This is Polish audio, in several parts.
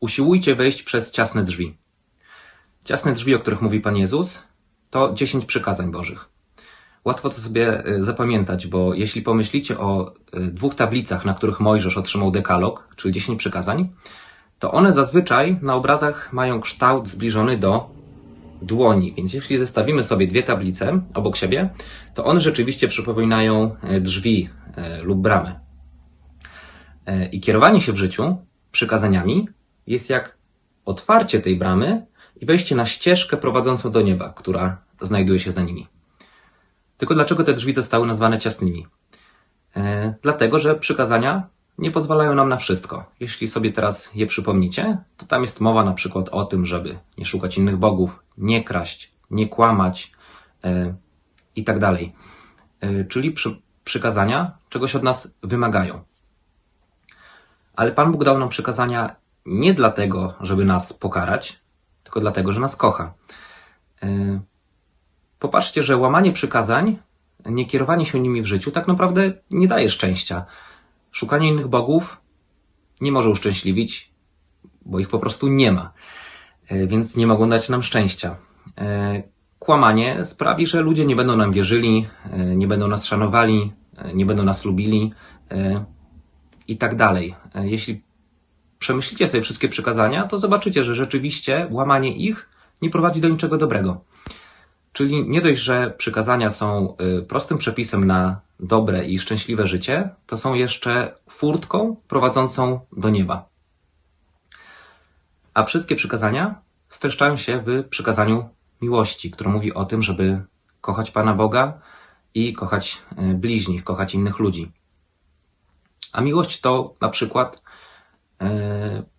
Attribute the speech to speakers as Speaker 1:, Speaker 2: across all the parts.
Speaker 1: Usiłujcie wejść przez ciasne drzwi. Ciasne drzwi, o których mówi Pan Jezus, to 10 przykazań Bożych. Łatwo to sobie y, zapamiętać, bo jeśli pomyślicie o y, dwóch tablicach, na których Mojżesz otrzymał dekalog, czyli 10 przykazań, to one zazwyczaj na obrazach mają kształt zbliżony do dłoni. Więc jeśli zestawimy sobie dwie tablice obok siebie, to one rzeczywiście przypominają e, drzwi lub bramę. I kierowanie się w życiu przykazaniami jest jak otwarcie tej bramy i wejście na ścieżkę prowadzącą do nieba, która znajduje się za nimi. Tylko dlaczego te drzwi zostały nazwane ciasnymi? E, dlatego, że przykazania nie pozwalają nam na wszystko. Jeśli sobie teraz je przypomnicie, to tam jest mowa na przykład o tym, żeby nie szukać innych bogów, nie kraść, nie kłamać e, i tak dalej. E, czyli przy, przykazania czegoś od nas wymagają. Ale Pan Bóg dał nam przykazania nie dlatego, żeby nas pokarać, tylko dlatego, że nas kocha. E, Popatrzcie, że łamanie przykazań, nie kierowanie się nimi w życiu tak naprawdę nie daje szczęścia. Szukanie innych bogów nie może uszczęśliwić, bo ich po prostu nie ma, E, więc nie mogą dać nam szczęścia. E, Kłamanie sprawi, że ludzie nie będą nam wierzyli, nie będą nas szanowali, nie będą nas lubili i tak dalej. Jeśli przemyślicie sobie wszystkie przykazania, to zobaczycie, że rzeczywiście łamanie ich nie prowadzi do niczego dobrego. Czyli nie dość, że przykazania są y, prostym przepisem na dobre i szczęśliwe życie, to są jeszcze furtką prowadzącą do nieba. A wszystkie przykazania streszczają się w przykazaniu miłości, które mówi o tym, żeby kochać Pana Boga i kochać y, bliźnich, kochać innych ludzi. A miłość to na przykład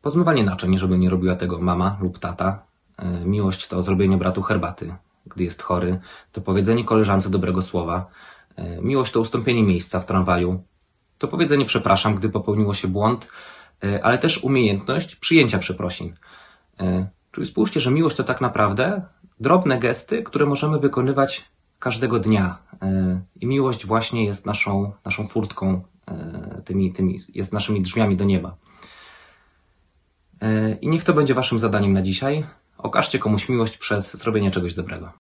Speaker 1: pozmywanie naczyń, żeby nie robiła tego mama lub tata. Y, Miłość to zrobienie bratu herbaty, gdy jest chory, to powiedzenie koleżance dobrego słowa. E, Miłość to ustąpienie miejsca w tramwaju, to powiedzenie przepraszam, gdy popełniło się błąd, e, ale też umiejętność przyjęcia przeprosin. E, Czyli spójrzcie, że miłość to tak naprawdę drobne gesty, które możemy wykonywać każdego dnia. E, I miłość właśnie jest naszą, naszą furtką, e, tymi, tymi, jest naszymi drzwiami do nieba. E, I niech to będzie waszym zadaniem na dzisiaj. Okażcie komuś miłość przez zrobienie czegoś dobrego.